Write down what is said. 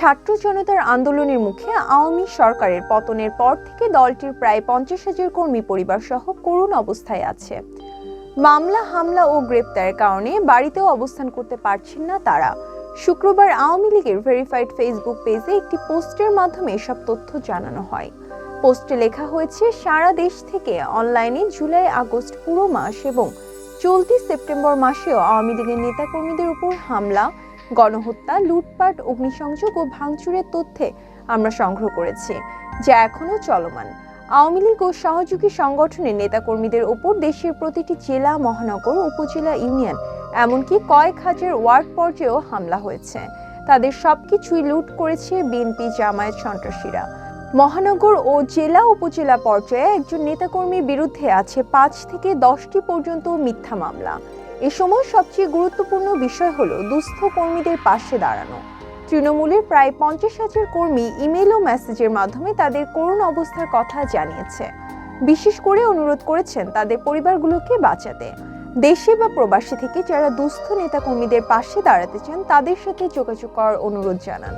ছাত্র জনতার আন্দোলনের মুখে আওয়ামী সরকারের পতনের পর থেকে দলটির প্রায় পঞ্চাশ হাজার কর্মী পরিবার সহ করুণ অবস্থায় আছে। মামলা, হামলা ও গ্রেপ্তারের কারণে বাড়িতেও অবস্থান করতে পারছেন না তারা। শুক্রবার আওয়ামী লীগের ভেরিফাইড ফেসবুক পেজে একটি পোস্টের মাধ্যমে এসব তথ্য জানানো হয়। পোস্টে লেখা হয়েছে, সারা দেশ থেকে অনলাইনে জুলাই আগস্ট পুরো মাস এবং চলতি সেপ্টেম্বর মাসেও আওয়ামী লীগের নেতাকর্মীদের উপর হামলা গণহত্যা, লুটপাট, অগ্নিসংযোগ ও ভাঙচুরের তথ্যে আমরা সংগ্রহ করেছি, যা এখনও চলমান। আওয়ামী লীগ ও সহযোগী সংগঠনের নেতাকর্মীদের ওপর দেশের প্রতিটি জেলা, মহানগর উপজেলা ইউনিয়ন, এমনকি কয়েক হাজার ওয়ার্ড পর্যায়েও হামলা হয়েছে। তাদের সবকিছুই লুট করেছে বিএনপি জামায়াত সন্ত্রাসীরা। মহানগর ও জেলা উপজেলা পর্যায়ে একজন নেতাকর্মীর বিরুদ্ধে আছে পাঁচ থেকে দশটি পর্যন্ত মিথ্যা মামলা। এ সময় সবচেয়ে গুরুত্বপূর্ণ বিষয় হলো দুস্থ কর্মীদের পাশে দাঁড়ানো। তৃণমূলের প্রায় পঞ্চাশ হাজার কর্মী ইমেল ও মেসেজের মাধ্যমে তাদের করুণ অবস্থার কথা জানিয়েছে। বিশেষ করে অনুরোধ করেছেন তাদের পরিবারগুলোকে বাঁচাতে। দেশে বা প্রবাসী থেকে যারা দুস্থ নেতাকর্মীদের পাশে দাঁড়াতে চান, তাদের সাথে যোগাযোগ করার অনুরোধ জানান।